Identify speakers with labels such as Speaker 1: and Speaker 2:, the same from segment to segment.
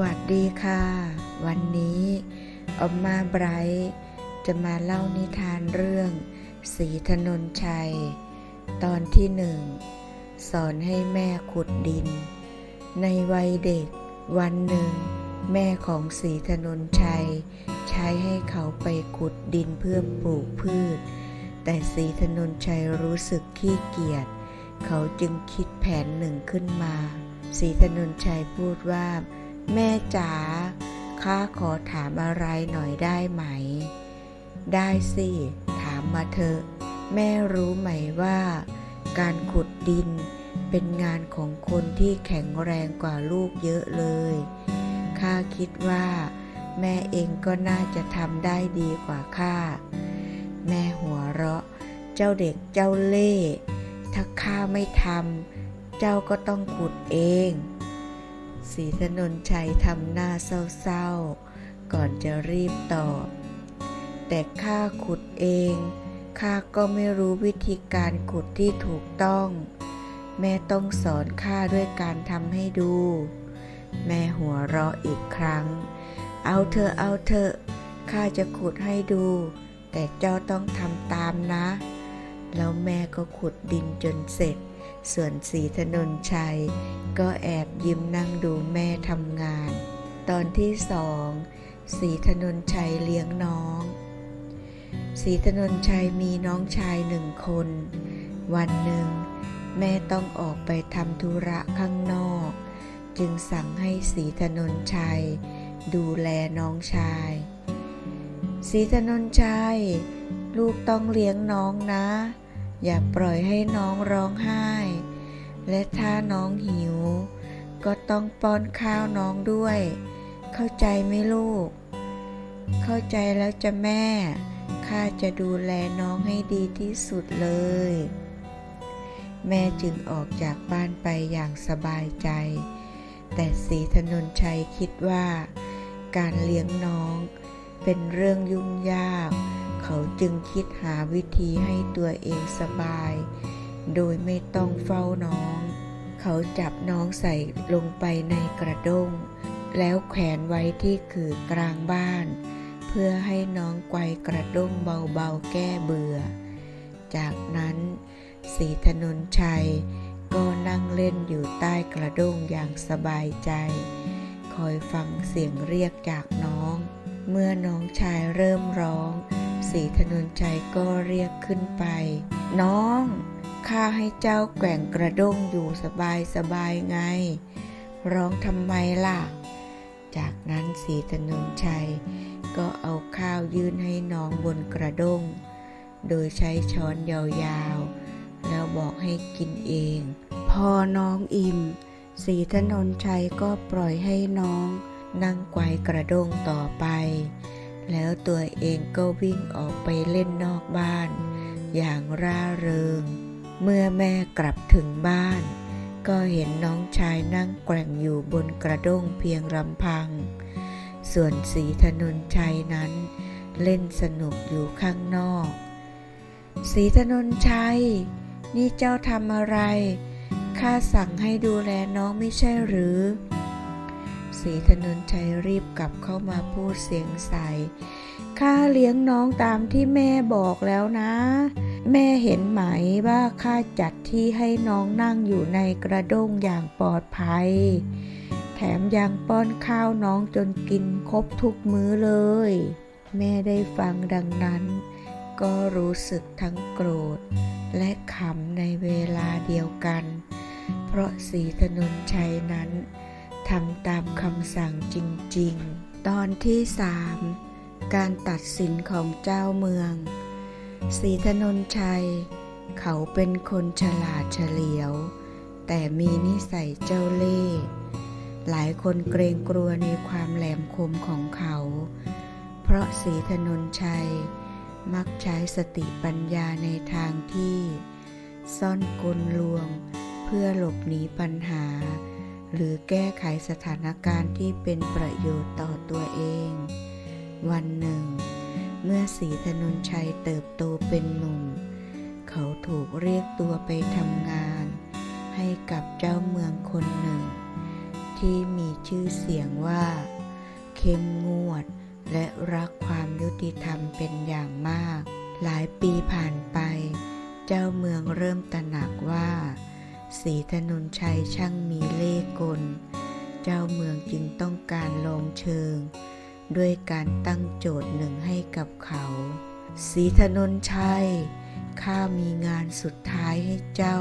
Speaker 1: วัสดีค่ะ วันนี้ออมมาไบรท์จะมาเล่านิทานเรื่องสีถนนชัย ตอนที่หนึ่ง สอนให้แม่ขุดดิน ในวัยเด็กวันหนึ่ง แม่ของสีถนนชัย ใช้ให้เขาไปขุดดินเพื่อปลูกพืช แต่สีถนนชัยรู้สึกขี้เกียจ เขาจึงคิดแผนหนึ่งขึ้นมาสีถนนชัยพูดว่า แม่จ๋าข้าขอถามอะไรหน่อยได้ไหม ได้สิ ถามมาเถอะ แม่รู้ไหมว่า การขุดดินเป็นงานของคนที่แข็งแรงกว่าลูกเยอะเลย ข้าคิดว่า แม่เองก็น่าจะทำได้ดีกว่าข้า แม่หัวเราะ เจ้าเด็กเจ้าเล่ ถ้าข้าไม่ทำ เจ้าก็ต้องขุดเอง สีถนนชัยทำหน้าเศร้าๆ ก่อนจะรีบตอบ แต่ข้าขุดเอง ข้าก็ไม่รู้วิธีการขุดที่ถูกต้อง แม่ต้องสอนข้าด้วยการทำให้ดู แม่หัวเราะอีกครั้ง เอาเถอเอาเถอข้าจะขุดให้ดู แต่เจ้าต้องทำตามนะ แล้วแม่ก็ขุดดินจนเสร็จ ส่วนสีถนนชัย ก็แอบยิ้มนั่งดูแม่ทำงาน ตอนที่สองสีถนนชัยเลี้ยงน้อง สีถนนชัยมีน้องชายหนึ่งคน วันหนึ่ง แม่ต้องออกไปทำธุระข้างนอก จึงสั่งให้สีถนนชัย ดูแลน้องชาย สีถนนชัย ลูกต้องเลี้ยงน้องนะ อย่าปล่อยให้น้องร้องไห้ และถ้าน้องหิว ก็ต้องป้อนข้าวน้องด้วย เข้าใจไหมลูก เข้าใจแล้วจะแม่ ข้าจะดูแลน้องให้ดีที่สุดเลย แม่จึงออกจากบ้านไปอย่างสบายใจ แต่สีถนนชัยคิดว่า การเลี้ยงน้องเป็นเรื่องยุ่งยาก เขาจึงคิดหาวิธีให้ตัวเองสบาย โดยไม่ต้องเฝ้าน้อง เขาจับน้องใส่ลงไปในกระด้ง แล้วแขวนไว้ที่ขื่อกลางบ้าน เพื่อให้น้องไกวกระด้งเบาๆแก้เบื่อ จากนั้นสีถนนชัยก็นั่งเล่นอยู่ใต้กระด้งอย่างสบายใจ คอยฟังเสียงเรียกจากน้อง เมื่อน้องชายเริ่มร้อง สีถนนชัยก็เรียกขึ้นไป น้อง ข้าให้เจ้าแกว่งกระด้งอยู่สบายสบายไง ร้องทำไมล่ะ จากนั้นสีถนนชัย ก็เอาข้าวยื่นให้น้องบนกระด้ง โดยใช้ช้อนยาวๆ แล้วบอกให้กินเอง พอน้องอิ่มสีถนนชัยก็ปล่อยให้น้องนั่งไกวกระด้งต่อไป แล้วตัวเองก็วิ่งออกไปเล่นนอกบ้าน อย่างร่าเริง เมื่อแม่กลับถึงบ้าน ก็เห็นน้องชายนั่งแกว่งอยู่บนกระด้งเพียงลำพัง ส่วนสีถนนชัยนั้น เล่นสนุกอยู่ข้างนอก สีถนนชัย นี่เจ้าทำอะไร ข้าสั่งให้ดูแลน้องไม่ใช่หรือ สีถนนชัยรีบกลับเข้ามาพูดเสียงใส ข้าเลี้ยงน้องตามที่แม่บอกแล้วนะ แม่เห็นไหมว่าข้าจัดที่ให้น้องนั่งอยู่ในกระด้งอย่างปลอดภัย แถมยังป้อนข้าวน้องจนกินครบทุกมื้อเลย แม่ได้ฟังดังนั้น ก็รู้สึกทั้งโกรธ และขำในเวลาเดียวกัน เพราะสีถนนชัยนั้น ทำตามคำสั่งจริงๆ ตอนที่สามการตัดสินของเจ้าเมืองสีถนนชัย เขาเป็นคนฉลาดเฉลียว แต่มีนิสัยเจ้าเล่ห์หลายคนเกรงกลัวในความแหลมคมของเขา เพราะสีถนนชัย มักใช้สติปัญญาในทางที่ ซ่อนกลลวง เพื่อหลบหนีปัญหา หรือแก้ไขสถานการณ์ที่เป็นประโยชน์ต่อตัวเอง วันหนึ่ง เมื่อสีถนนชัยเติบโตเป็นหนุ่ม เขาถูกเรียกตัวไปทำงาน ให้กับเจ้าเมืองคนหนึ่ง ที่มีชื่อเสียงว่า เข้มงวด และรักความยุติธรรมเป็นอย่างมาก หลายปีผ่านไป เจ้าเมืองเริ่มตระหนักว่า ศรีถนนชัยช่างมีเล่ห์กล เจ้าเมืองจึงต้องการลองเชิง ด้วยการตั้งโจทย์หนึ่งให้กับเขาศรีถนนชัย ข้ามีงานสุดท้ายให้เจ้า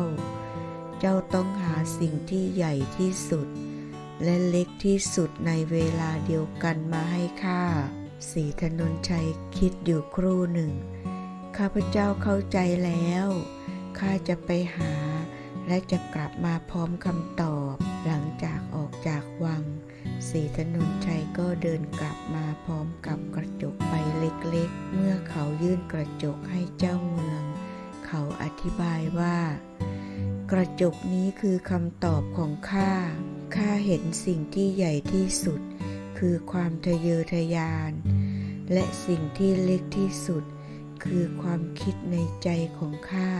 Speaker 1: เจ้าต้องหาสิ่งที่ใหญ่ที่สุด และเล็กที่สุดในเวลาเดียวกันมาให้ข้าศรีถนนชัยคิดอยู่ครู่หนึ่ง ข้าพเจ้าเข้าใจแล้ว ข้าจะไปหา และจะกลับมาพร้อมคำตอบ หลังจากออกจากวังศรีถนนชัยก็เดินกลับมาพร้อมกับกระจกใบเล็กๆ เมื่อเขายื่นกระจกให้เจ้าเมือง เขาอธิบายว่า กระจกนี้คือคำตอบของข้า ข้าเห็นสิ่งที่ใหญ่ที่สุด คือความทะเยอทะยาน และสิ่งที่เล็กที่สุด คือความคิดในใจของข้า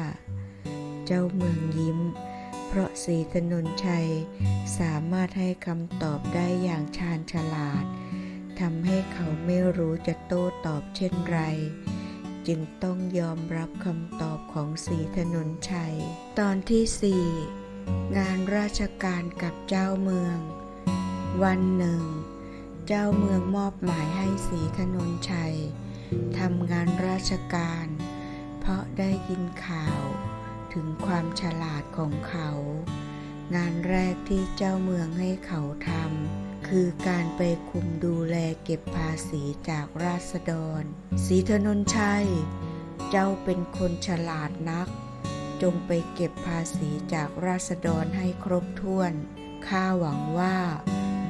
Speaker 1: เจ้าเมืองยิ้ม เพราะศรีถนนชัยสามารถให้คำตอบได้อย่างชาญฉลาดทำให้เขาไม่รู้จะโต้ตอบเช่นไร จึงต้องยอมรับคำตอบของศรีถนนชัย ตอนที่สี่งานราชการกับเจ้าเมือง วันหนึ่ง เจ้าเมืองมอบหมายให้ศรีถนนชัยทำงานราชการ เพราะได้ยินข่าว ถึงความฉลาดของเขา งานแรกที่เจ้าเมืองให้เขาทำคือการไปคุมดูแลเก็บภาษีจากราษฎรศรีถนนชัย เจ้าเป็นคนฉลาดนัก จงไปเก็บภาษีจากราษฎรให้ครบถ้วน ข้าหวังว่า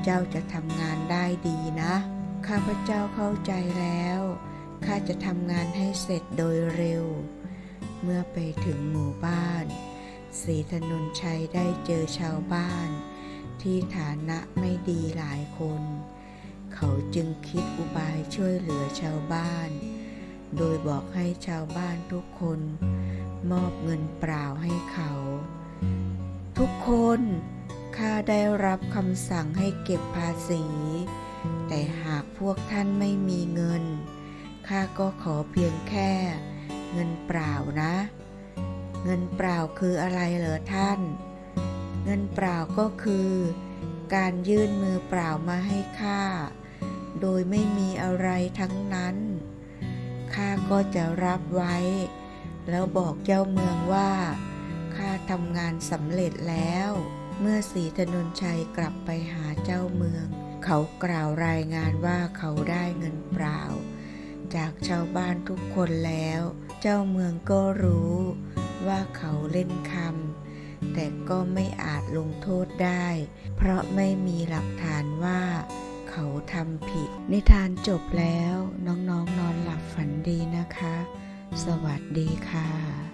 Speaker 1: เจ้าจะทำงานได้ดีนะ ข้าพเจ้าเข้าใจแล้ว ข้าจะทำงานให้เสร็จโดยเร็ว เมื่อไปถึงหมู่บ้านศรีถนนชัยได้เจอชาวบ้าน ที่ฐานะไม่ดีหลายคน เขาจึงคิดอุบายช่วยเหลือชาวบ้าน โดยบอกให้ชาวบ้านทุกคน มอบเงินเปล่าให้เขา ทุกคนข้าได้รับคำสั่งให้เก็บภาษี แต่หากพวกท่านไม่มีเงินข้าก็ขอเพียงแค่ เงินเปล่านะ เงินเปล่าคืออะไรเหรอท่าน เงินเปล่าก็คือ การยื่นมือเปล่ามาให้ข้า โดยไม่มีอะไรทั้งนั้น ข้าก็จะรับไว้ แล้วบอกเจ้าเมืองว่า ข้าทำงานสำเร็จแล้ว เมื่อศรีถนนชัยกลับไปหาเจ้าเมือง เขากล่าวรายงานว่าเขาได้เงินเปล่าจากชาวบ้านทุกคนแล้ว เจ้าเมืองก็รู้ว่าเขาเล่นคำแต่ก็ไม่อาจลงโทษได้ เพราะไม่มีหลักฐานว่า เขาทำผิด นิทานจบแล้วน้องๆนนอนหลับฝันดีนะคะ สวัสดีค่ะ